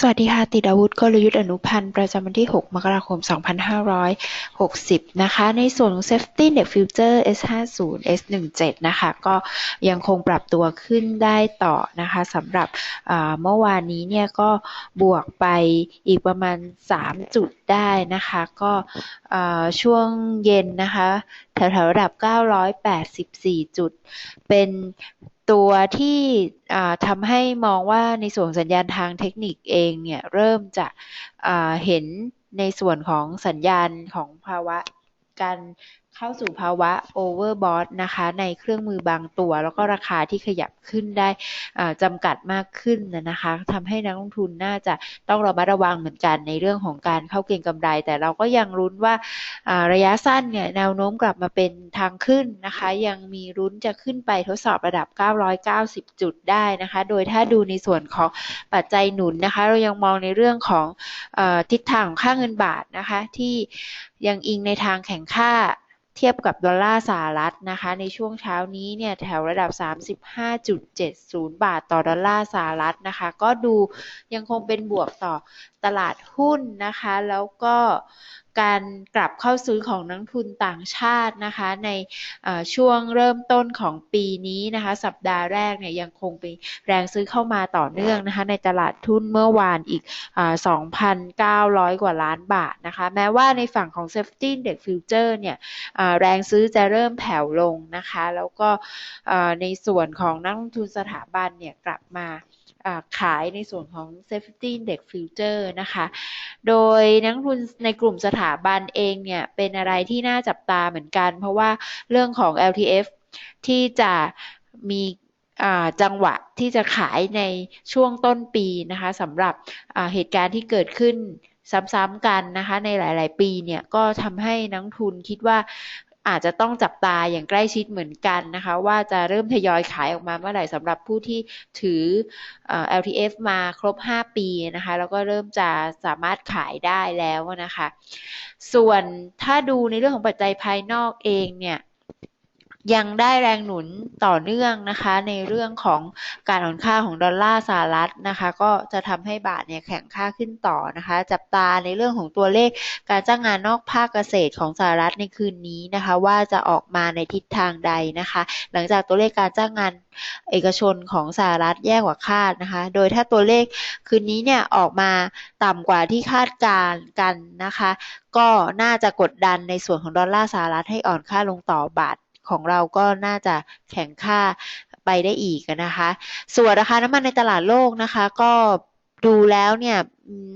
สวัสดีค่ะ ติดอาวุธกลยุทธ์อนุพันธ์ ประจำวันที่ 6 มกราคม 2560 นะคะ ในส่วนของ Safety Net Future S50 S17 นะคะ ก็ยังคงปรับตัวขึ้นได้ต่อนะคะสำหรับเมื่อวานนี้เนี่ยก็บวกไปอีกประมาณ 3 จุดได้นะคะ ก็ช่วงเย็นนะคะ แถวๆระดับ 984 จุด เป็น ตัวที่ทำให้มองว่าในส่วนสัญญาณทางเทคนิคเองเนี่ยเริ่มจะเห็นในส่วนของสัญญาณของภาวะการ เข้าสู่ภาวะโอเวอร์บอทนะคะในเครื่องมือบางตัว แล้วก็ราคาที่ขยับขึ้นได้จำกัดมากขึ้นนะคะทำให้นักลงทุนน่าจะต้องระมัดระวังเหมือนกันในเรื่องของการเข้าเก็งกำไร แต่เราก็ยังรุ้นว่าระยะสั้นเนี่ยแนวโน้มกลับมาเป็นทางขึ้นนะคะยังมีรุ้นจะขึ้นไปทดสอบระดับ 990 จุดได้นะคะ โดยถ้าดูในส่วนของปัจจัยหนุนนะคะ เรายังมองในเรื่องของอทิศทางของค่าเงินบาทนะคะที่ยังอิงในทางแข่งค่า เทียบกับดอลลาร์สหรัฐนะคะ ในช่วงเช้านี้เนี่ยแถวระดับ 35.70 บาทต่อดอลลาร์สหรัฐนะคะ ก็ดูยังคงเป็นบวกต่อตลาดหุ้นนะคะ แล้วก็การกลับเข้าซื้อของนักทุนต่างชาตินะคะในช่วงเริ่มต้นของปีนี้นะคะสัปดาห์แรกเนี่ยยังคงเป็นแรงซื้อเข้ามาต่อเนื่องนะคะในตลาดทุนเมื่อวานอีก 2,900 กว่าล้านบาทนะคะแม้ว่าในฝั่งของ Safety Index Future เนี่ยแรงซื้อจะเริ่มแผ่วลงนะคะแล้วก็ในส่วนของนักลงทุนสถาบันเนี่ยกลับมาขายในส่วนของ Safety Index Future นะคะ โดยนักทุนในกลุ่มสถาบันเองเนี่ยเป็นอะไรที่น่าจับตาเหมือนกัน เพราะว่าเรื่องของ LTF ที่จะมีจังหวะที่จะขายในช่วงต้นปีนะคะสำหรับเหตุการณ์ที่เกิดขึ้นซ้ำๆกันนะคะในหลาย ๆ ปีเนี่ยก็ทำให้นักทุนคิดว่า อาจจะต้องจับตาอย่างใกล้ชิดเหมือนกันนะคะ ว่าจะเริ่มทยอยขายออกมาเมื่อไหร่สำหรับผู้ที่ถือ LTF มาครบ 5 ปีนะคะ แล้วก็เริ่มจะสามารถขายได้แล้วนะคะ ส่วนถ้าดูในเรื่องของปัจจัยภายนอกเองเนี่ย ยังได้แรงหนุนต่อเนื่องนะคะ ในเรื่องของการอ่อนค่าของดอลลาร์สหรัฐนะคะ ก็จะทำให้บาทเนี่ยแข็งค่าขึ้นต่อนะคะ จับตาในเรื่องของตัวเลขการจ้างงานนอกภาคเกษตรของสหรัฐในคืนนี้นะคะ ว่าจะออกมาในทิศทางใดนะคะ หลังจากตัวเลขการจ้างงานเอกชนของสหรัฐแย่กว่าคาดนะคะ โดยถ้าตัวเลขคืนนี้เนี่ยออกมาต่ำกว่าที่คาดการกันนะคะ ก็น่าจะกดดันในส่วนของดอลลาร์สหรัฐให้อ่อนค่าลงต่อบาท ของเราก็น่าจะแข็งค่าไปได้อีกนะคะ ส่วนราคาน้ำมันในตลาดโลกนะคะก็ดูแล้วเนี่ย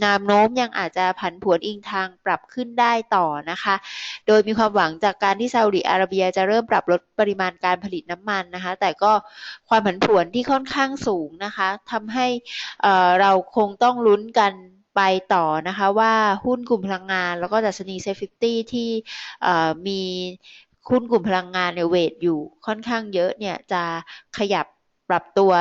นามโน้มยังอาจจะผันผวนอิงทางปรับขึ้นได้ต่อนะคะ โดยมีความหวังจากการที่ซาอุดิอาระเบียจะเริ่มปรับลดปริมาณการผลิตน้ำมันนะคะ แต่ก็ความผันผวนที่ค่อนข้างสูงนะคะทำให้เราคงต้องลุ้นกันไปต่อนะคะว่าหุ้นกลุ่มพลังงานแล้วก็ดัชนีเซฟิตี้ที่มี หุ้นกลุ่มพลังงานเนี่ยเวทอยู่ค่อนข้างเยอะเนี่ยจะขยับปรับตัว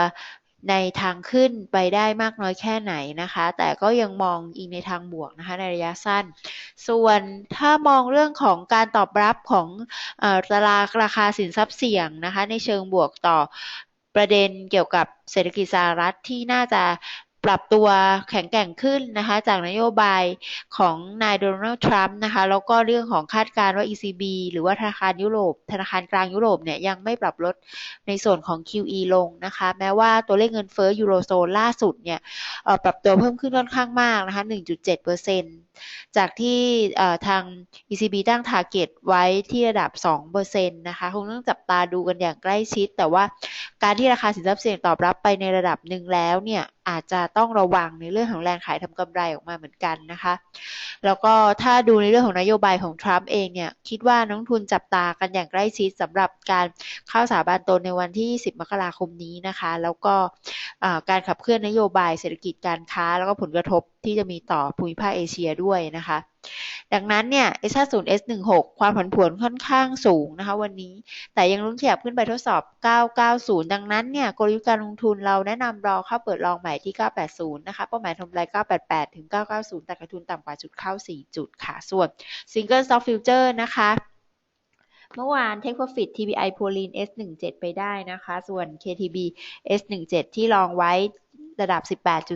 ในทางขึ้นไปได้มากน้อยแค่ไหนนะคะ แต่ก็ยังมองอีกในทางบวกนะคะในระยะสั้น ส่วนถ้ามองเรื่องของการตอบรับของตลาดราคาสินทรัพย์เสี่ยงนะคะ ในเชิงบวกต่อประเด็นเกี่ยวกับเศรษฐกิจสหรัฐที่น่าจะ ปรับตัวแข็งแกร่งขึ้นนะคะจากนโยบายของนายโดนัลด์ทรัมป์นะคะแล้วก็เรื่องของคาดการณ์ว่า ECB หรือว่าธนาคารยุโรป ธนาคารกลางยุโรปเนี่ยยังไม่ปรับลดในส่วนของ QE ลงนะคะแม้ว่าตัวเลขเงินเฟ้อยูโรโซนล่าสุดเนี่ยปรับตัวเพิ่มขึ้นค่อนข้างมากนะคะ 1.7%จากที่ทาง ECB ตั้ง target ไว้ที่ระดับ 2%นะคะคงต้องจับตาดูกันอย่างใกล้ชิด แต่ว่าการที่ราคาสินทรัพย์เสี่ยงตอบรับไปในระดับหนึ่งแล้วเนี่ย อาจจะต้องระวังในเรื่องของแรงขายทำกำไรออกมาเหมือนกันนะคะ แล้วก็ถ้าดูในเรื่องของนโยบายของทรัมป์เองเนี่ยคิดว่านักทุนจับตากันอย่างใกล้ชิดสำหรับการเข้าสาบานตนในวันที่ 10 มกราคมนี้นะคะ แล้วก็การขับเคลื่อนนโยบายเศรษฐกิจการค้า แล้วก็ผลกระทบที่จะมีต่อภูมิภาคเอเชียด้วยนะคะ ดังนั้นเนี่ย S50 S16 ความผันผวนค่อนข้างสูงนะคะวันนี้ แต่ยังลุ้นขยับขึ้นไปทดสอบ 990 ดังนั้นเนี่ยกลยุทธ์การลงทุนเราแนะนำรอเข้าเปิดลองใหม่ที่ 980 นะคะ เป้าหมายทำไร988 ถึง 990 แต่กระทุนต่ำกว่าจุดเข้า 4 จุดค่ะ ส่วน Single Stock Future นะคะเมื่อวาน Take Profit TBI p o l i n S17 ไปได้นะคะ ส่วน KTB S17 ที่ลองไว้ระดับ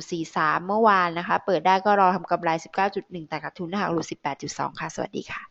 18.43 เมื่อวานนะคะ เปิดได้ก็รอทำกำไร 19.1 แต่ขาดทุนถ้าหากหลุด18.2 ค่ะ สวัสดีค่ะ